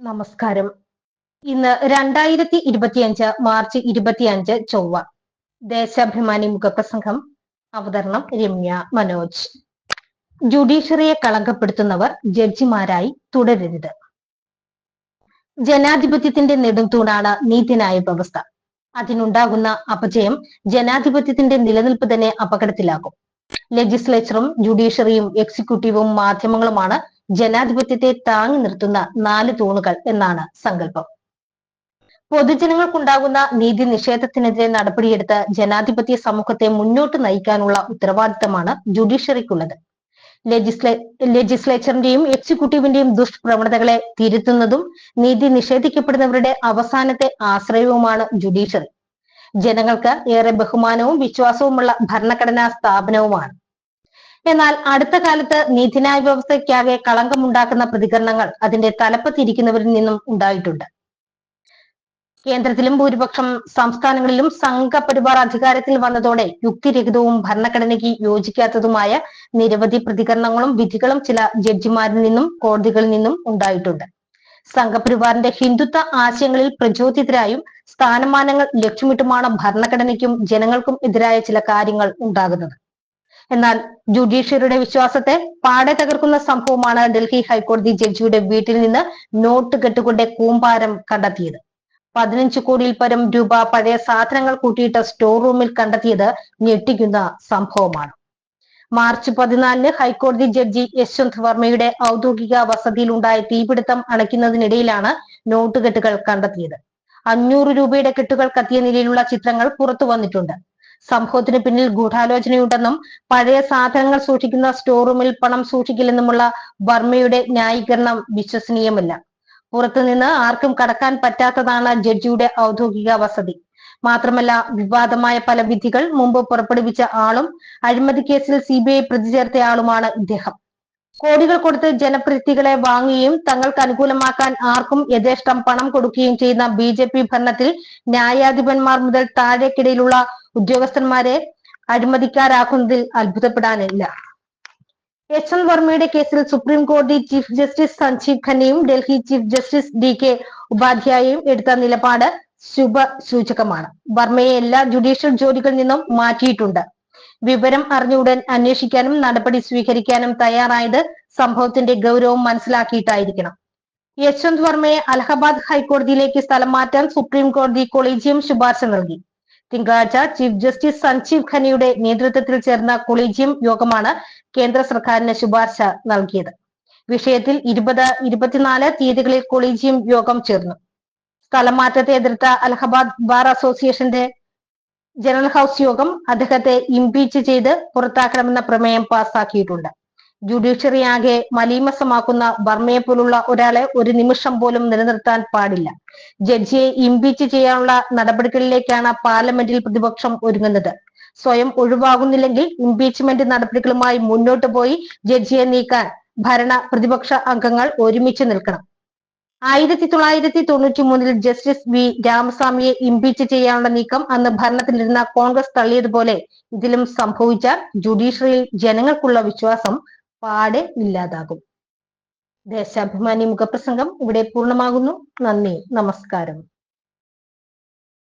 നമസ്കാരം. ഇന്ന് രണ്ടായിരത്തി ഇരുപത്തിയഞ്ച് മാർച്ച് ഇരുപത്തിയഞ്ച് ചൊവ്വ. ദേശാഭിമാനി മുഖപ്രസംഗം അവതരണം രമ്യ മനോജ്. ജുഡീഷ്യറിയെ കളങ്കപ്പെടുത്തുന്നവർ ജഡ്ജിമാരായി തുടരരുത്. ജനാധിപത്യത്തിന്റെ നെടുംതൂണാണ് നീതിന്യായ വ്യവസ്ഥ. അതിനുണ്ടാകുന്ന അപജയം ജനാധിപത്യത്തിന്റെ നിലനിൽപ്പ് തന്നെ അപകടത്തിലാക്കും. ലെജിസ്ലേച്ചറും ജുഡീഷ്യറിയും എക്സിക്യൂട്ടീവും മാധ്യമങ്ങളുമാണ് ജനാധിപത്യത്തെ താങ്ങി നിർത്തുന്ന നാല് തൂണുകൾ എന്നാണ് സങ്കല്പം. പൊതുജനങ്ങൾക്കുണ്ടാകുന്ന നീതി നിഷേധത്തിനെതിരെ നടപടിയെടുത്ത് ജനാധിപത്യ സമൂഹത്തെ മുന്നോട്ട് നയിക്കാനുള്ള ഉത്തരവാദിത്തമാണ് ജുഡീഷ്യറിക്കുള്ളത്. ലെജിസ്ലേ ലെജിസ്ലേച്ചറിന്റെയും എക്സിക്യൂട്ടീവിന്റെയും ദുഷ്പ്രവണതകളെ തിരുത്തുന്നതും നീതി നിഷേധിക്കപ്പെടുന്നവരുടെ അവസാനത്തെ ആശ്രയവുമാണ് ജുഡീഷ്യറി. ജനങ്ങൾക്ക് ഏറെ ബഹുമാനവും വിശ്വാസവുമുള്ള ഭരണഘടനാ സ്ഥാപനവുമാണ്. എന്നാൽ അടുത്ത കാലത്ത് നീതിന്യായ വ്യവസ്ഥയ്ക്കാകെ കളങ്കമുണ്ടാക്കുന്ന പ്രതികരണങ്ങൾ അതിന്റെ തലപ്പത്തിരിക്കുന്നവരിൽ നിന്നും ഉണ്ടായിട്ടുണ്ട്. കേന്ദ്രത്തിലും ഭൂരിപക്ഷം സംസ്ഥാനങ്ങളിലും സംഘപരിവാർ അധികാരത്തിൽ വന്നതോടെ യുക്തിരഹിതവും ഭരണഘടനയ്ക്ക് യോജിക്കാത്തതുമായ നിരവധി പ്രതികരണങ്ങളും വിധികളും ചില ജഡ്ജിമാരിൽ നിന്നും കോടതികളിൽ നിന്നും ഉണ്ടായിട്ടുണ്ട്. സംഘപരിവാറിന്റെ ഹിന്ദുത്വ ആശയങ്ങളിൽ പ്രചോദിതരായും സ്ഥാനമാനങ്ങൾ ലക്ഷ്യമിട്ടുമാണ് ഭരണഘടനയ്ക്കും ജനങ്ങൾക്കും എതിരായ ചില കാര്യങ്ങൾ ഉണ്ടാകുന്നത്. എന്നാൽ ജുഡീഷ്യറിയുടെ വിശ്വാസത്തെ പാടെ തകർക്കുന്ന സംഭവമാണ് ഡൽഹി ഹൈക്കോടതി ജഡ്ജിയുടെ വീട്ടിൽ നിന്ന് നോട്ട് കെട്ടുകൊണ്ട് കൂമ്പാരം കണ്ടെത്തിയത്. പതിനഞ്ച് കോടിയിൽ പരം രൂപ പഴയ സാധനങ്ങൾ കൂട്ടിയിട്ട സ്റ്റോർ റൂമിൽ കണ്ടെത്തിയത് ഞെട്ടിക്കുന്ന സംഭവമാണ്. മാർച്ച് പതിനാലിന് ഹൈക്കോടതി ജഡ്ജി യശ്വന്ത് വർമ്മയുടെ ഔദ്യോഗിക വസതിയിലുണ്ടായ തീപിടുത്തം അണയ്ക്കുന്നതിനിടയിലാണ് നോട്ടുകെട്ടുകൾ കണ്ടെത്തിയത്. അഞ്ഞൂറ് രൂപയുടെ കെട്ടുകൾ കത്തിയ നിലയിലുള്ള ചിത്രങ്ങൾ പുറത്തു വന്നിട്ടുണ്ട്. സംഭവത്തിന് പിന്നിൽ ഗൂഢാലോചനയുണ്ടെന്നും പഴയ സാധനങ്ങൾ സൂക്ഷിക്കുന്ന സ്റ്റോർ റൂമിൽ പണം സൂക്ഷിക്കില്ലെന്നുമുള്ള വർമ്മയുടെ ന്യായീകരണം വിശ്വസനീയമല്ല. പുറത്തുനിന്ന് ആർക്കും കടക്കാൻ പറ്റാത്തതാണ് ജഡ്ജിയുടെ ഔദ്യോഗിക വസതി. മാത്രമല്ല വിവാദമായ പല വിധികൾ മുമ്പ് പുറപ്പെടുവിച്ച ആളും അഴിമതി കേസിൽ സി ബി ഐ പ്രതി ഇദ്ദേഹം. കോടികൾ കൊടുത്ത് ജനപ്രതിനിധികളെ വാങ്ങുകയും തങ്ങൾക്ക് അനുകൂലമാക്കാൻ ആർക്കും യഥേഷ്ടം പണം കൊടുക്കുകയും ചെയ്യുന്ന ബി ജെ പി ഭരണത്തിൽ ന്യായാധിപന്മാർ മുതൽ താഴേക്കിടയിലുള്ള ഉദ്യോഗസ്ഥന്മാരെ അഴിമതിക്കാരാക്കുന്നതിൽ അത്ഭുതപ്പെടാനില്ല. യശ്വന്ത് വർമ്മയുടെ കേസിൽ സുപ്രീം കോടതി chief justice Sanjiv ഖന്നയും Delhi chief justice D K ഉപാധ്യായയും എടുത്ത നിലപാട് ശുഭസൂചകമാണ്. വർമ്മയെ എല്ലാ ജുഡീഷ്യൽ ജോലികളിൽ നിന്നും മാറ്റിയിട്ടുണ്ട്. വിവരം അറിഞ്ഞുടൻ അന്വേഷിക്കാനും നടപടി സ്വീകരിക്കാനും തയ്യാറായത് സംഭവത്തിന്റെ ഗൗരവം മനസ്സിലാക്കിയിട്ടായിരിക്കണം. യശ്വന്ത് വർമ്മയെ അലഹബാദ് ഹൈക്കോടതിയിലേക്ക് സ്ഥലം മാറ്റാൻ സുപ്രീം കോടതി കൊളീജിയം ശുപാർശ നൽകി. തിങ്കളാഴ്ച ചീഫ് ജസ്റ്റിസ് സഞ്ജീവ് ഖന്നയുടെ നേതൃത്വത്തിൽ ചേർന്ന കൊളീജിയം യോഗമാണ് കേന്ദ്ര സർക്കാരിന് ശുപാർശ നൽകിയത്. വിഷയത്തിൽ ഇരുപത് ഇരുപത്തിനാല് തീയതികളിൽ കൊളീജിയം യോഗം ചേർന്നു. സ്ഥലം മാറ്റത്തെ എതിർത്ത അലഹബാദ് ബാർ അസോസിയേഷന്റെ ജനറൽ ഹൌസ് യോഗം അദ്ദേഹത്തെ ഇംപീച്ച് ചെയ്ത് പുറത്താക്കണമെന്ന പ്രമേയം പാസാക്കിയിട്ടുണ്ട്. ജുഡീഷ്യറി ആകെ മലീമസമാക്കുന്ന ബർമയെ പോലുള്ള ഒരാളെ ഒരു നിമിഷം പോലും നിലനിർത്താൻ പാടില്ല. ജഡ്ജിയെ ഇംപീച്ച് ചെയ്യാനുള്ള നടപടികളിലേക്കാണ് പാർലമെന്റിൽ പ്രതിപക്ഷം ഒരുങ്ങുന്നത്. സ്വയം ഒഴിവാകുന്നില്ലെങ്കിൽ ഇംപീച്ച്മെന്റ് നടപടികളുമായി മുന്നോട്ട് പോയി ജഡ്ജിയെ നീക്കാൻ ഭരണ പ്രതിപക്ഷ അംഗങ്ങൾ ഒരുമിച്ച് നിൽക്കണം. ആയിരത്തി തൊള്ളായിരത്തി തൊണ്ണൂറ്റി മൂന്നിൽ ജസ്റ്റിസ് വി രാമസ്വാമിയെ ഇംപീച്ച് ചെയ്യാനുള്ള നീക്കം അന്ന് ഭരണത്തിലിരുന്ന കോൺഗ്രസ് തള്ളിയതുപോലെ ഇതിലും സംഭവിച്ച ജുഡീഷ്യറിയിൽ ജനങ്ങൾക്കുള്ള വിശ്വാസം പാടെ ഇല്ലാതാകും. ദേശാഭിമാനി മുഖപ്രസംഗം ഇവിടെ പൂർണമാകുന്നു. നന്ദി. നമസ്കാരം.